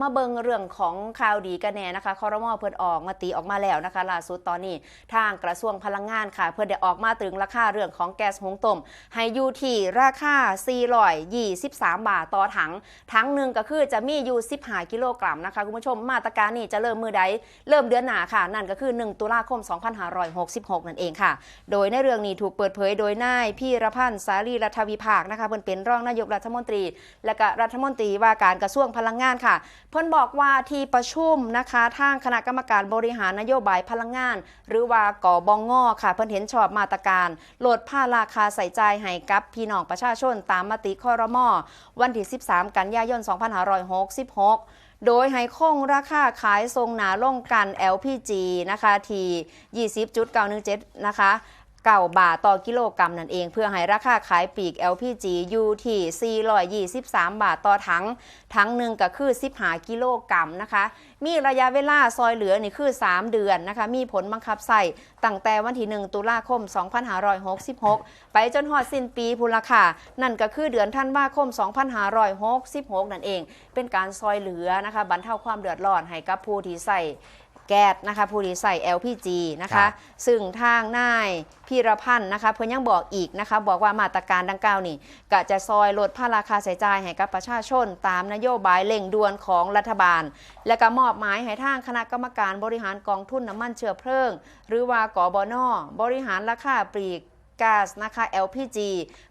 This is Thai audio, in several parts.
มาเบิงเรื่องของข่าวดีกันแน่นะคะคอรมอเพิ่นออกมาตีออกมาแล้วนะคะล่าสุดตอนนี้ ทางกระทรวงพลังงานค่ะ เพิ่นได้ออกมาตรึงราคาเรื่องของแก๊สหุงต้มให้อยู่ที่ราคา 423 บาทต่อถัง ถังหนึ่งก็คือจะมีอยู่ 15 กิโลกรัมนะคะคุณผู้ชมมาตรการนี้จะเริ่มมือใด เริ่มเดือนหน้าค่ะ นั่นก็คือ 1 ตุลาคม 2566 นั่นเองค่ะ โดยในเรื่องนี้ถูกเปิดเผยโดยนายพี่รพันธ์สารีรัฐวิภาคนะคะเพิ่นเป็นรองนายกรัฐมนตรี และก็รัฐมนตรีว่าการกระทรวงพลังงานค่ะเพิ่นบอกว่าที่ประชุมนะคะทางคณะกรรมการบริหารนโยบายพลังงาน หรือว่ากอบองงอค่ะ เพิ่นเห็นชอบมาตรการลดภาราคาใส่ใจให้กับพี่น้องประชาชนตามมติคอรมอวันที่ 13 กันยายน 2566โดยให้คงราคาขายทรงหนาลงกัน LPG นะคะ ที่20.917 นะคะ เก่าบาทต่อกิโลกรัมนั่นเอง เพื่อให้ราคาขายปลีก LPG อยู่ที่423 บาทต่อถัง ถังหนึ่งก็คือ15กิโลกรัมนะคะ มีระยะเวลาซอยเหลือนี่คือ 3 เดือนนะคะ มีผลบังคับใส่ตั้งแต่วันที่ 1 ตุลาคม 2566 ไปจนหอดสิ้นปีพุลค่ะ นั่นก็คือเดือนธันวาคม 2566 นั่นเอง เป็นการซอยเหลือนะคะบรรเทาความเดือดร้อนให้กับผู้ที่ใส่ แก๊สนะคะผู้ที่ใส่ LPG นะครัคะ บ ซึ่งทางนายพีรพันธ์นะคะ เพิ่นยังบอกอีกนะคะ บอกว่ามาตรการดังกล่าวนี่ก็จะซอยลดภาระค่าใช้จ่ายให้กับประชาชน ตามนโยบายเร่งด่วนของรัฐบาล และก็มอบหมายให้ทางคณะกรรมการบริหารกองทุนน้ำมันเชื้อเพลิง หรือว่ากบนบริหารราคาปลีก ก๊าซนะคะ LPG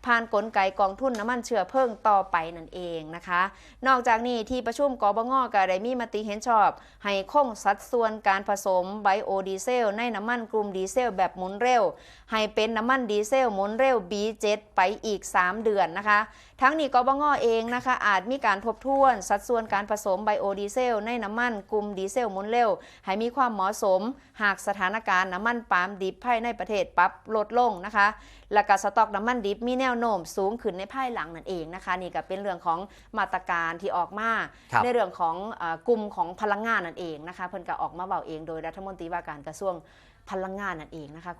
ผ่านกลไกกองทุนน้ำมันเชื้อเพลิงต่อไปนั่นเองนะคะ นอกจากนี้ที่ประชุมกบงก็ได้มีมติเห็นชอบ ให้คงสัดส่วนการผสมไบโอดีเซล ในน้ำมันกลุ่มดีเซลแบบหมุนเร็ว ให้เป็นน้ำมันดีเซลหมุนเร็ว B7 ไปอีก 3 เดือนนะคะ ทั้งนี้กบงเองนะคะ อาจมีการทบทวนสัดส่วนการผสมไบโอดีเซล ในน้ำมันกลุ่มดีเซลหมุนเร็ว ให้มีความเหมาะสม หากสถานการณ์น้ำมันปาล์มดิบภายในประเทศปรับลดลงนะคะและก็สต็อกน้ำมันดิบมีแนวโน้มสูงขึ้นในภายหลังนั่นเองนะคะนี่ก็เป็นเรื่องของมาตรการที่ออกมาครับในเรื่องของเออกลุ่มของพลังงานนั่นเองนะคะเพิ่นก็ออกมาเบาเองโดยรัฐมนตรีว่าการกระทรวงพลังงานนั่นเองนะคะ